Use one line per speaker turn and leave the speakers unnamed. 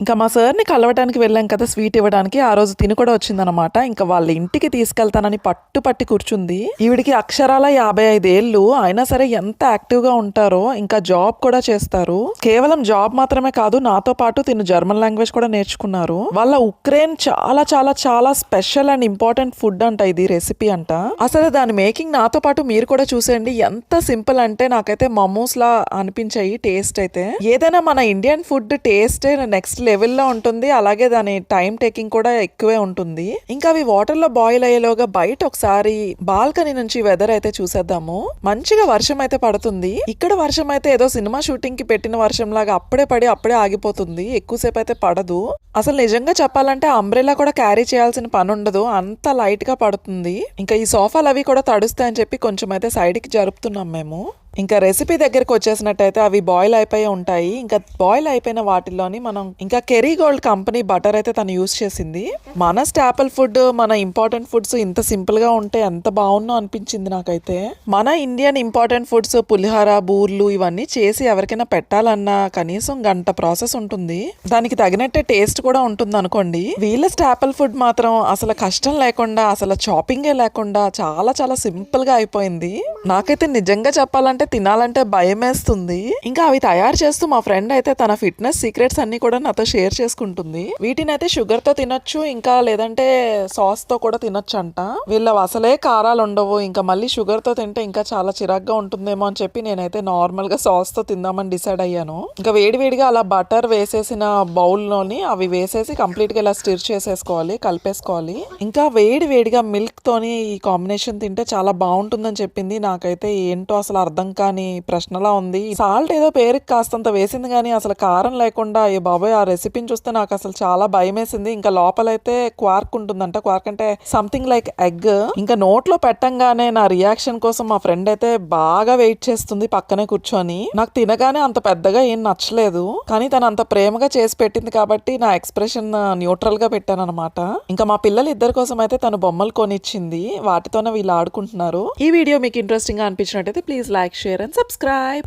ఇంకా మా సార్ని కలవటానికి వెళ్ళాం కదా స్వీట్ ఇవ్వడానికి. ఆ రోజు తిని కూడా వచ్చిందనమాట ఇంకా వాళ్ళ ఇంటికి తీసుకెళ్తానని పట్టు పట్టి కూర్చుంది. ఈవిడికి అక్షరాల యాభై ఐదేళ్ళు అయినా సరే ఎంత యాక్టివ్గా ఉంటారో ఇంకా జాబ్ కూడా చేస్తారు. కేవలం జాబ్ మాత్రమే కాదు నాతో పాటు తిను జర్మన్ లాంగ్వేజ్ కూడా నేర్చుకున్నారు. వాళ్ళ ఉక్రెయిన్ చాలా చాలా చాలా స్పెషల్ అండ్ ఇంపార్టెంట్ ఫుడ్ అంట ఇది రెసిపీ అంట. అసలు దాని మేకింగ్ నాతో పాటు మీరు కూడా చూసేయండి. ఎంత సింపుల్ అంటే నాకైతే మమోస్ లా అనిపించాయి టేస్ట్ అయితే. ఏదైనా మన ఇండియన్ ఫుడ్ టేస్ట్ నెక్స్ట్ లెవెల్లో ఉంటుంది. అలాగే దాని టైం టేకింగ్ కూడా ఎక్కువే ఉంటుంది. ఇంకా అవి వాటర్లో బాయిల్ అయ్యేలోగా బయట ఒకసారి బాల్కనీ నుంచి వెదర్ అయితే చూసేద్దాము. మంచిగా వర్షం అయితే పడుతుంది. ఇక్కడ వర్షం అయితే ఏదో సినిమా షూటింగ్కి పెట్టిన వర్షం లాగా అప్పుడే పడి అప్పుడే ఆగిపోతుంది. ఎక్కువసేపు అయితే పడదు. అసలు నిజంగా చెప్పాలంటే అంబ్రెలా కూడా క్యారీ చేయాల్సిన పని ఉండదు. అంత లైట్గా పడుతుంది. ఇంకా ఈ సోఫాలు అవి కూడా తడుస్తాయని చెప్పి కొంచెం అయితే సైడ్కి జరుపుతున్నాం మేము. ఇంకా రెసిపీ దగ్గరకు వచ్చేసినట్టయితే అవి బాయిల్ అయిపోయి ఉంటాయి. ఇంకా బాయిల్ అయిపోయిన వాటిల్లోని మనం ఇంకా కెరీ గోల్డ్ కంపెనీ బటర్ అయితే తను యూస్ చేసింది. మన స్టాపుల్ ఫుడ్ మన ఇంపార్టెంట్ ఫుడ్స్ ఇంత సింపుల్గా ఉంటే ఎంత బాగుందో అనిపించింది నాకైతే. మన ఇండియన్ ఇంపార్టెంట్ ఫుడ్స్ పులిహోర బూర్లు ఇవన్నీ చేసి ఎవరికైనా పెట్టాలన్నా కనీసం గంట ప్రాసెస్ ఉంటుంది. దానికి తగినట్టే టేస్ట్ కూడా ఉంటుంది అనుకోండి. వీళ్ళ స్టాపుల్ ఫుడ్ మాత్రం అసలు కష్టం లేకుండా అసలు చాపింగే లేకుండా చాలా చాలా సింపుల్గా అయిపోయింది. నాకైతే నిజంగా చెప్పాలంటే తినాలంటే భయం వేస్తుంది ఇంకా అవి తయారు చేస్తూ మా ఫ్రెండ్ అయితే తన ఫిట్నెస్ సీక్రెట్స్ అన్ని కూడా నాతో షేర్ చేసుకుంటుంది. వీటిని అయితే షుగర్తో తినొచ్చు ఇంకా లేదంటే సాస్తో కూడా తినొచ్చు అంట వీళ్ళ అసలే కారాలు ఉండవు ఇంకా మళ్ళీ షుగర్తో తింటే ఇంకా చాలా చిరాగ్గా ఉంటుందేమో అని చెప్పి నేనైతే నార్మల్గా సాస్తో తిందామని డిసైడ్ అయ్యాను. ఇంకా వేడివేడిగా అలా బటర్ వేసేసిన బౌల్లోని అవి వేసేసి కంప్లీట్గా ఇలా స్టిర్ చేసేసుకోవాలి కలిపేసుకోవాలి. ఇంకా వేడి వేడిగా మిల్క్ తోని ఈ కాంబినేషన్ తింటే చాలా బాగుంటుందని చెప్పింది నాకైతే ఏంటో అసలు అర్థం కాని ప్రశ్నలా ఉంది. సాల్ట్ ఏదో పేరుకి కాస్తంత వేసింది కానీ అసలు కారం లేకుండా ఏ బాబాయ్ ఆ రెసిపీని చూస్తే నాకు అసలు చాలా భయం వేసింది ఇంకా లోపలైతే క్వార్క్ ఉంటుందంట. క్వార్క్ అంటే సంథింగ్ లైక్ ఎగ్. ఇంకా నోట్లో పెట్టంగానే నా రియాక్షన్ కోసం మా ఫ్రెండ్ అయితే బాగా వెయిట్ చేస్తుంది పక్కనే కూర్చొని. నాకు తినగానే అంత పెద్దగా ఏం నచ్చలేదు. కానీ తను అంత ప్రేమగా చేసి పెట్టింది కాబట్టి నా ఎక్స్ప్రెషన్ న్యూట్రల్గా పెట్టాను అనమాట ఇంకా మా పిల్లలు ఇద్దరి కోసం అయితే తను బొమ్మలు కొనిచ్చింది. వాటితోనే వీళ్ళు ఆడుకుంటున్నారు. ఈ వీడియో మీకు ఇంట్రెస్ట్ ఇంట్రెస్టింగ్గా అనిపించినట్టయితే please like share and subscribe